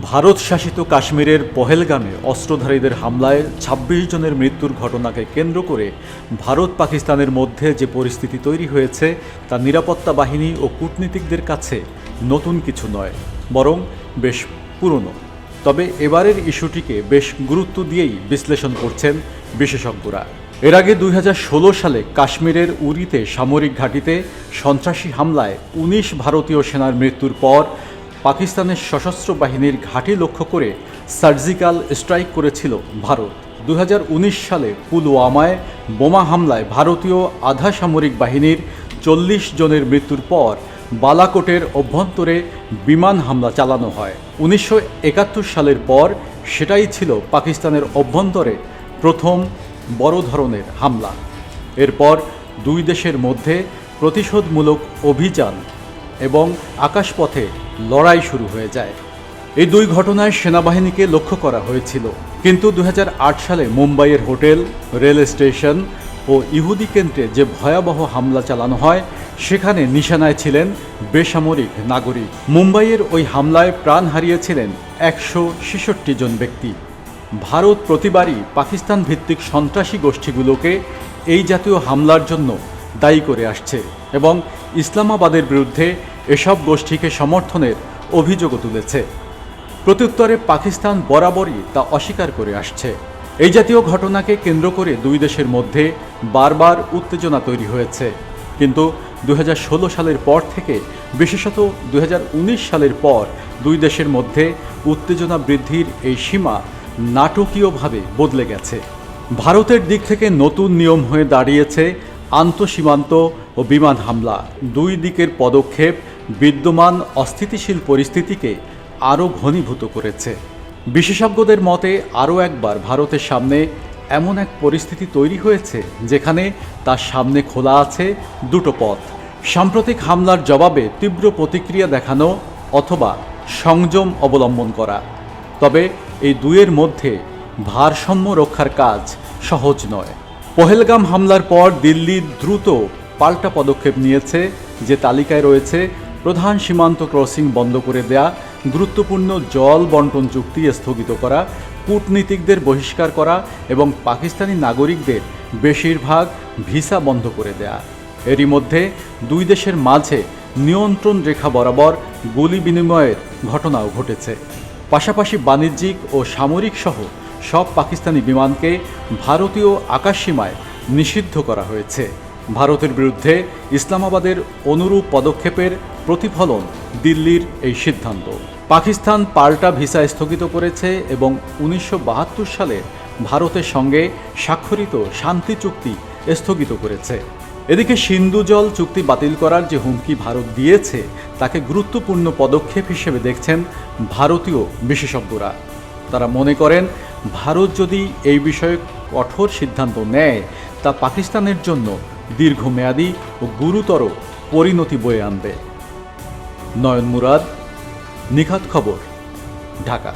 ভারত শাসিত কাশ্মীরের পহেলগামে অস্ত্রধারীদের হামলায় ২৬ জনের মৃত্যুর ঘটনাকে কেন্দ্র করে ভারত পাকিস্তানের মধ্যে যে পরিস্থিতি তৈরি হয়েছে তা নিরাপত্তা বাহিনী ও কূটনীতিকদের কাছে নতুন কিছু নয়, বরং বেশ পুরনো। তবে এবারের ইস্যুটিকে বেশ গুরুত্ব দিয়েই বিশ্লেষণ করছেন বিশেষজ্ঞরা। এর আগে দুই হাজার ষোলো সালে কাশ্মীরের উরিতে সামরিক ঘাঁটিতে সন্ত্রাসী হামলায় ১৯ ভারতীয় সেনার মৃত্যুর পর পাকিস্তানের সশস্ত্র বাহিনীর ঘাঁটি লক্ষ্য করে সার্জিক্যাল স্ট্রাইক করেছিল ভারত। দু হাজার উনিশ সালে পুলওয়ামায় বোমা হামলায় ভারতীয় আধা সামরিক বাহিনীর চল্লিশ জনের মৃত্যুর পর বালাকোটের অভ্যন্তরে বিমান হামলা চালানো হয়। উনিশশো একাত্তর সালের পর সেটাই ছিল পাকিস্তানের অভ্যন্তরে প্রথম বড় ধরনের হামলা। এরপর দুই দেশের মধ্যে প্রতিশোধমূলক অভিযান এবং আকাশপথে লড়াই শুরু হয়ে যায়। এই দুই ঘটনায় সেনাবাহিনীকে লক্ষ্য করা হয়েছিল। কিন্তু দু হাজার আট সালে মুম্বাইয়ের হোটেল, রেল স্টেশন ও ইহুদি কেন্দ্রে যে ভয়াবহ হামলা চালানো হয়, সেখানে নিশানায় ছিলেন বেসামরিক নাগরিক। মুম্বাইয়ের ওই হামলায় প্রাণ হারিয়েছিলেন একশো ছেষট্টি জন ব্যক্তি। ভারত প্রতিবারই পাকিস্তান ভিত্তিক সন্ত্রাসী গোষ্ঠীগুলোকে এই জাতীয় হামলার জন্য দায়ী করে আসছে এবং ইসলামাবাদের বিরুদ্ধে এসব গোষ্ঠীকে সমর্থনের অভিযোগও তুলেছে। প্রত্যুত্তরে পাকিস্তান বরাবরই তা অস্বীকার করে আসছে। এই জাতীয় ঘটনাকে কেন্দ্র করে দুই দেশের মধ্যে বারবার উত্তেজনা তৈরি হয়েছে। কিন্তু দু হাজার ষোলো সালের পর থেকে, বিশেষত দুই হাজার উনিশ সালের পর, দুই দেশের মধ্যে উত্তেজনা বৃদ্ধির এই সীমা নাটকীয়ভাবে বদলে গেছে। ভারতের দিক থেকে নতুন নিয়ম হয়ে দাঁড়িয়েছে আন্তঃসীমান্ত ও বিমান হামলা। দুই দিকের পদক্ষেপ বিদ্যমান অস্থিতিশীল পরিস্থিতিকে আরও ঘনীভূত করেছে। বিশেষজ্ঞদের মতে, আরও একবার ভারতের সামনে এমন এক পরিস্থিতি তৈরি হয়েছে, যেখানে তার সামনে খোলা আছে দুটো পথ। সাম্প্রতিক হামলার জবাবে তীব্র প্রতিক্রিয়া দেখানো অথবা সংযম অবলম্বন করা। তবে এই দুয়ের মধ্যে ভারসাম্য রক্ষার কাজ সহজ নয়। পহেলগাম হামলার পর দিল্লি দ্রুত পাল্টা পদক্ষেপ নিয়েছে, যে তালিকায় রয়েছে প্রধান সীমান্ত ক্রসিং বন্ধ করে দেয়া, গুরুত্বপূর্ণ জল বন্টন চুক্তি স্থগিত করা, কূটনীতিকদের বহিষ্কার করা এবং পাকিস্তানি নাগরিকদের বেশিরভাগ ভিসা বন্ধ করে দেয়া। এরই মধ্যে দুই দেশের মাঝে নিয়ন্ত্রণ রেখা বরাবর গুলি বিনিময়ের ঘটনাও ঘটেছে। পাশাপাশি বাণিজ্যিক ও সামরিক সহ সব পাকিস্তানি বিমানকে ভারতীয় আকাশসীমায় নিষিদ্ধ করা হয়েছে। ভারতের বিরুদ্ধে ইসলামাবাদের অনুরূপ পদক্ষেপের প্রতিফলন দিল্লির এই সিদ্ধান্ত। পাকিস্তান পাল্টা ভিসা স্থগিত করেছে এবং উনিশশো বাহাত্তর সালে ভারতের সঙ্গে স্বাক্ষরিত শান্তি চুক্তি স্থগিত করেছে। এদিকে সিন্ধু জল চুক্তি বাতিল করার যে হুমকি ভারত দিয়েছে, তাকে গুরুত্বপূর্ণ পদক্ষেপ হিসেবে দেখছেন ভারতীয় বিশেষজ্ঞরা। তারা মনে করেন, ভারত যদি এই বিষয়ে কঠোর সিদ্ধান্ত নেয়, তা পাকিস্তানের জন্য দীর্ঘমেয়াদী ও গুরুতর পরিণতি বয়ে আনবে। নয়ন মুরাদ নিখাত খবর ঢাকা।